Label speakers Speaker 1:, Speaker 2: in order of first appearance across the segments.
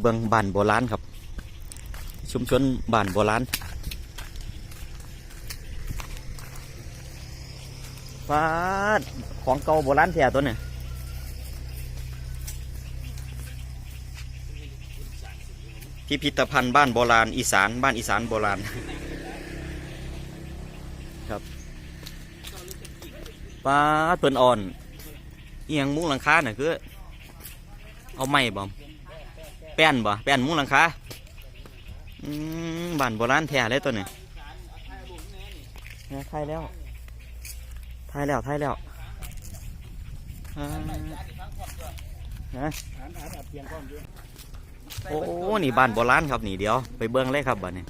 Speaker 1: เบิ่งบ้านโบราณครับ ชุมชนบ้านโบราณฟ้าดของเก่าโบราณแท้ตัวเนี่ยพิพิธภัณฑ์บ้านโบราณอีสานบ้านอีสานโบราณครับฟ้าเพิ่นอ่อนเอียงมุ้งหลังคาเนี่ยคือ เอาไม้บ่ แป้นบ่แป้นมุ้งหลังคาอืมบ้านโบราณแท้เลยตัวนี้เนี่ยถ่ายแล้วถ่ายแล้วถ่ายแล้วอ่านะโอ้นี่บ้านโบราณครับนี่เดี๋ยวไปเบิ้งเลยครับบ้านนี้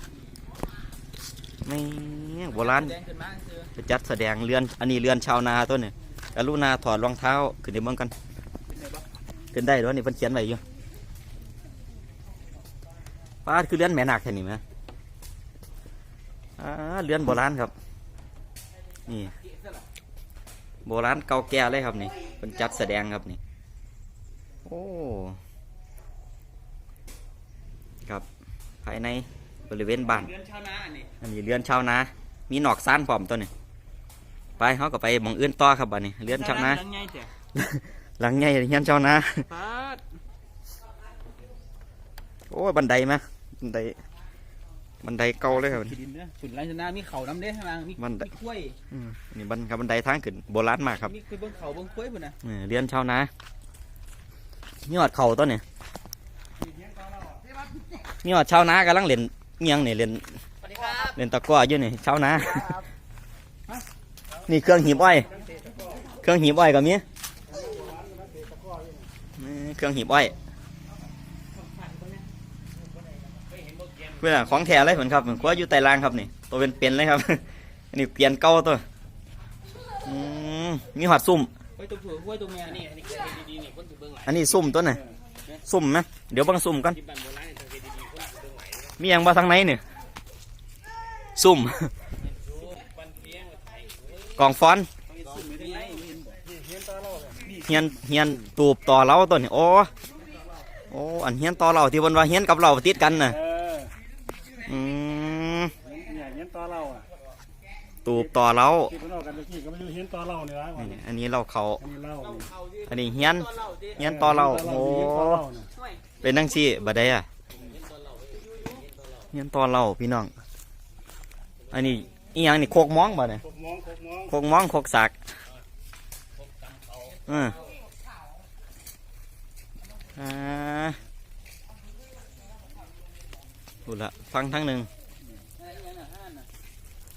Speaker 1: ไม่โบราณ
Speaker 2: แดงขึ้นมาคือ
Speaker 1: ไปจัดแสดงเรือนอันนี้เรือนชาวนาตัวนี้กรุณาถอดรองเท้าขึ้นในเบื้องกัน
Speaker 2: เป็นไงบ้าง
Speaker 1: ขึ้นได้ด้วยนี่เพิ่นเขียนไว้อยู่ ป้าดคือเรือนแม่นาคแค่นี้ไหมอ่าเรือนโบราณครับ นี่ โบราณเก่าแก่เลยครับนี่เป็นจัดแสดงครับนี่ โอ้ ครับภายในบริเวณบ้าน
Speaker 2: เดือนชาวนาอันนี้
Speaker 1: อันนี้เรือนชาวนา มีหนอกซ่านพร้อมตัวนี้ไปเขาก็ไปหมองอื่นต่อครับบ้านนี้เรือนชาวนา
Speaker 2: ดังไงเจ้ะ
Speaker 1: หลังใหญ่เรือนชาวนา
Speaker 2: ปาด
Speaker 1: โอ้ยบันไดไหม บันไดบันไดเก่าเลยครับ
Speaker 2: ขีดินเนื้อฝุ่นไรชาวนามีเข่าน้ำเด้ข้างล่างมี
Speaker 1: มันได้
Speaker 2: มีกล้วย
Speaker 1: อืมอันนี่บันครับบันไดทางขึ้นโบราณมากครับ
Speaker 2: มีคือเบิ้งเข่าเบิ้งกล้วยปุ่นนะ
Speaker 1: เออเรือนชาวนามีหอดเข่าตัวนี้มีหอดชาวนากำลังเล่นเงียงนี่เล่น
Speaker 2: สวัสดีครับ
Speaker 1: เล่นตะกร้ออยู่นี่ชาวนานี่เครื่องหีบอ้อย เครื่องหีบอ้อยก็มีนี่เครื่องหีบอ้อย เพื่อนของแท้เลยเหมือนครับเหมือนว่าอยู่ใต้รางครับนี่ ตัวเป็นเป็นๆเลยครับ อันนี้เปลี่ยนเก่าตัวอืมมีหอดซุ่ม
Speaker 2: กล้วยตัวผู้กล้วยตัวเมียนี่อันนี้ดีๆนี่คนถือเบิ้งหลาย
Speaker 1: อันนี้ซุ่มตัวน่ะซุ่มไหมเดี๋ยวเบังซุ่มกัน
Speaker 2: ที่บ้านโบราณนี่สังเกตดีๆคนถือเบิ้งหลาย
Speaker 1: มีหยังมาทางไหนเนี่ยซุ่ม
Speaker 2: บ้านเพียงไทย
Speaker 1: กองฟอน
Speaker 2: ต้องมีสุ่มอยู่ที่ไหนไม่เห็นบอก
Speaker 1: เฮียนเฮียนตูบต่อเราตัวนี้โอ้โอ้อันเฮียนต่อเราที่บนว่าเฮียนกับเราติดกันน่ะ
Speaker 3: เออ
Speaker 1: อืม
Speaker 3: เนี่ยเห็นต่อเราอะ
Speaker 1: ตูบต่อเรา
Speaker 3: ที่เพิ่นเอากันตะกี้ก็ไม่รู้เห็นต่อเราเนี่ยนะ
Speaker 1: นี่อันนี้เราเขา
Speaker 3: อันนี้เล่านี่
Speaker 1: อันนี้เฮียน
Speaker 2: ตัวเราดิ
Speaker 1: เฮียนต่อเราโอ้
Speaker 3: เห็นต่อเราเนี่ย
Speaker 2: ห่วย
Speaker 1: เป็นนังซี่บัดใดอะเฮียนต่อเราพี่น้อง อันนี้อีหยังนี่โคกม้องบ่เนี่ย
Speaker 3: ครบมองครบมอง
Speaker 1: โคกม้องโคกสากอืมอ่าพูดละฟังทั้งหนึ่ง
Speaker 2: อะไรอย่างนั้นน่ะห้าน่ะ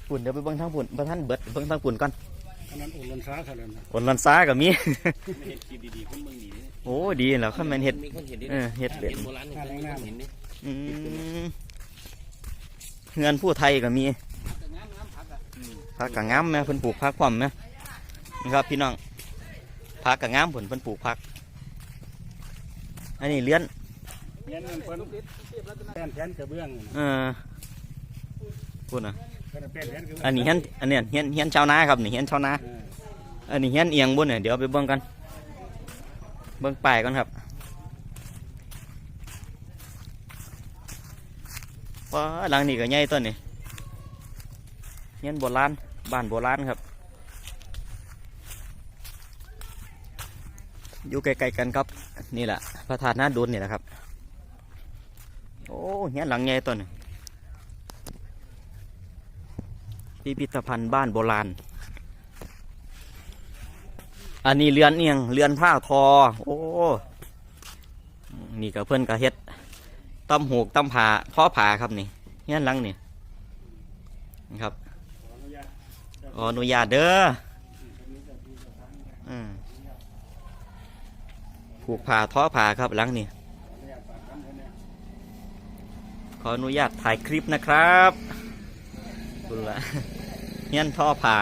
Speaker 1: ปุ่นเดี๋ยวไปเบิ่งทางปุ่นไปท่านเบิดเบิ่งทางปุ่นก่อน
Speaker 3: อันนั้นอุ่นลันช้าเท่านั้นนะ
Speaker 1: ผลลันซ้ากับมี
Speaker 2: ไม่เห็นคลิปดีๆคนเบิ้งดีนี่
Speaker 1: โอ้ดีแล้วข้ามันเห็ด
Speaker 2: มีคนเห็นดิ
Speaker 1: เออเห็ดเด็ด
Speaker 2: โบราณนี่เพิ่นมีคนเห็นดิ
Speaker 1: อืมเงินผู้ไทยก็มี
Speaker 2: แต่งามงามผักอะ
Speaker 1: ผักกะงามแม่เพิ่นปลูกผักพร้อมไหมนะครับพี่น้องผักกะงามผลเพิ่นปลูกผัก อันนี้เลี้ยน
Speaker 3: เห็นมันเพิ่นแป้นแทนกระเบื้อง
Speaker 1: เออพูดนะ
Speaker 3: เพิ่นแป้นแทนกระเบื้อง
Speaker 1: อันนี้เฮียนอันเนี้ยเฮียนเฮียนชาวนาครับนี่เฮียนชาวนา
Speaker 3: เออ
Speaker 1: อันนี้เฮียนเอียงบนเนี่ยเดี๋ยวไปเบิ่งกันเบิ่งป้ายก่อนครับว้าหลังนี้ก็ใหญ่ต้นนี่เฮียนโบราณบ้านโบราณครับอยู่ใกล้ๆกันครับนี่แหละพระธาตุนาดุลนี่แหละครับโอ้เฮียนหลังใหญ่ต้นนี่ พิพิธภัณฑ์บ้านโบราณ อันนี้เรือนเอียงเรือนผ้าทอ โอ้ นี่ก็เพื่อนก็เฮ็ดตำหูกตำผาท่อผาครับนี่เฮียนหลังนี่นะครับ
Speaker 3: ขออนุญาต
Speaker 1: เด้ออืมผูกผาท่อผาครับลังนี่ขออนุญาตถ่ายคลิปนะครับ ดูละเฮียนท่อผา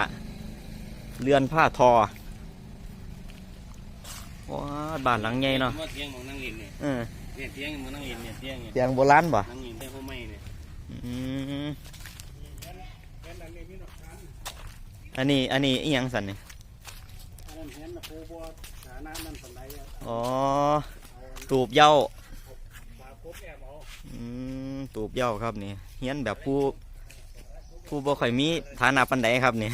Speaker 1: เรือนผ้าทอว้าบ้านหลังใหญ่เนาะ
Speaker 2: ว่าเที่ยงมองนั่งเล่นเนี่ย
Speaker 1: เออ
Speaker 2: เนี่ยเที่ยงมองนั่งเล่นเนี่ยเที่ยงเนี่ย
Speaker 1: เตียงโบราณบ่
Speaker 2: นั่งเล่นแต่พ่อไม่เนี่ย
Speaker 1: อืม
Speaker 3: แป้นอันนี้มีดอกทาน
Speaker 1: อันนี้อันนี้อีหยังสันนี่
Speaker 3: อันนั้นเห็นนะโคบ่ฐานะนั่นปานใดอะ
Speaker 1: อ๋อตูบเหย้า
Speaker 3: ฝาโคครบแอบเอา
Speaker 1: อืมตูบเหย้าครับนี่เฮียนแบบผู้ ผู้บ่ค่อยมีฐานะปานใดครับนี่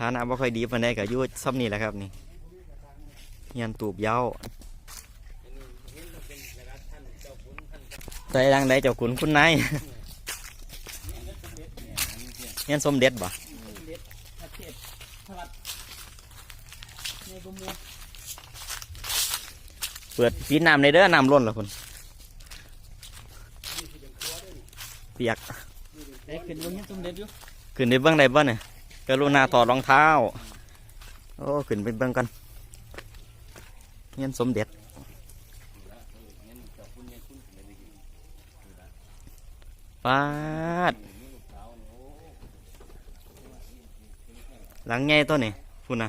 Speaker 1: ฐานะบ่ค่อยดีปานใดก็อยู่ซ้ำนี่แหละครับนี่เฮียนตูบเย้าใจดังใดเจ้าขุนคุณนายเฮียนสมเด็จบ่
Speaker 2: ปะเปิ
Speaker 1: ดปีน้ำในเด้อน้ำล้นละคุณเปียก
Speaker 2: ได้ขึ้นบนนี้สมเด็จอยู่
Speaker 1: ขึ้นไปเบื้องใดบ้างเนี่ยกรุณาถอดรองเท้า โอ้ขึ้นไปเบื้องกันเงี้ยสมเด็จปาดหลังไงตัวนี่คุณนะ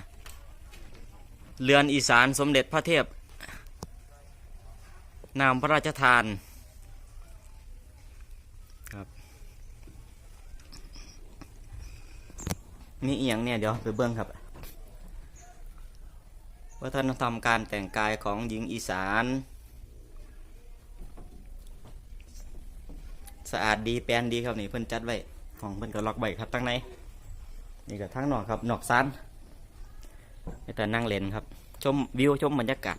Speaker 1: เรือนอีสานสมเด็จพระเทพ นามพระราชทาน ครับ มีเอียงเนี่ยเดี๋ยวไปเบิ้งครับวัฒนธรรมการแต่งกายของหญิงอีสาน สะอาดดีแปลนดีครับนี่เพิ่นจัดไว้ห้องเพิ่นก็ล็อกไว้ครับทั้งในนี่ก็ทั้งนอกครับนอกซานแต่นั่งเล่นครับ ชมวิวชมบรรยากาศ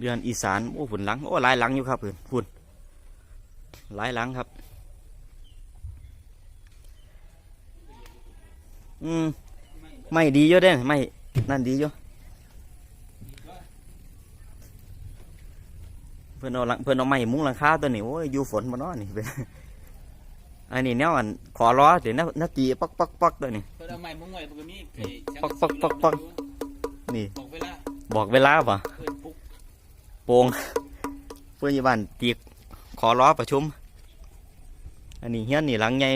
Speaker 1: เดือนอีสานโอ้ฝุ่นหลังโอ้ลายหลังอยู่ครับฝุ่อนฝุ่นลายหลังครับ อืมไม่ดีเยอะเด้ไม่นั่นดีเยอะเพื่อนเอาหลังเพื่อนเอาไม้มุ้งหลังคาตัวนี้โอ้ยอยู่ฝนมาเนาะนี่เป็นอันนี้แนวอันขอล้อเดี๋ยวนักนักตีปักปักปักตัวนี้
Speaker 2: เปิดเอาใหม่มุ้งไว้ปกติไอ้
Speaker 1: ปักปักปักปักนี่
Speaker 2: บอกเวลา
Speaker 1: บอกเวลาป่ะ
Speaker 2: เปิดปุ๊บ
Speaker 1: โปงเพื่อนอยู่บ้านตีขอล้อประชุม อันนี้เฮียนนี่หลังไง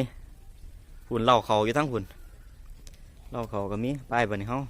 Speaker 1: หุ่นเล่าเขาอยู่ทั้งหุ่น เราเขาก็มีป้ายบนนี้เฮา